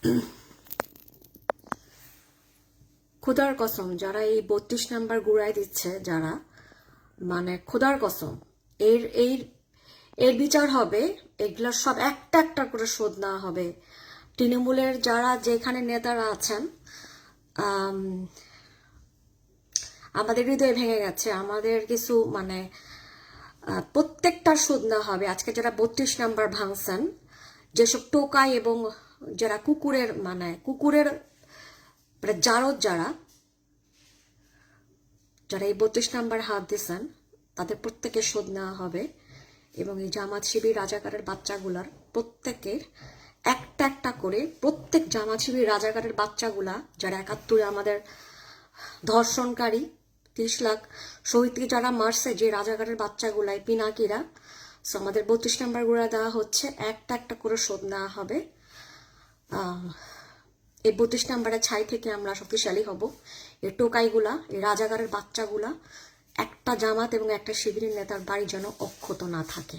খোদার কসম, যারা এই বত্রিশ নাম্বার গুড়াই দিচ্ছে, যারা মানে খোদার কসম, এর এই এর বিচার হবে এগুলোর সব একটা একটা করে শোধ নেওয়া হবে। তৃণমূলের যারা যেখানে নেতারা আছেন আমাদের হৃদয় ভেঙে গেছে, আমাদের কিছু মানে প্রত্যেকটা শোধ নেওয়া হবে। আজকে যারা বত্রিশ নাম্বার ভাঙছেন, যেসব টোকাই এবং যারা কুকুরের মানে কুকুরের মানে যারা যারা এই বত্রিশ নাম্বার হাত দিয়েছেন, তাদের প্রত্যেকের শোধ নেওয়া হবে এবং এই জামাত শিবির রাজাকারের বাচ্চাগুলার প্রত্যেকের একটা একটা করে প্রত্যেক জামাত শিবির রাজাকারের বাচ্চাগুলা, যারা একাত্তরে আমাদের ধর্ষণকারী, তিরিশ লাখ শহীদকে যারা মারছে, যে রাজাকারের বাচ্চাগুলাই পিনাকিরা সো আমাদের বত্রিশ নাম্বারগুলা দেওয়া হচ্ছে, একটা একটা করে শোধ নেওয়া হবে। এই বত্রিশ নাম্বারের ছাই থেকে আমরা শক্তিশালী হব। এ টোকাইগুলা এ রাজাগারের বাচ্চাগুলা, একটা জামাত এবং একটা শিবিরের নেতার বাড়ি যেন অক্ষত না থাকে।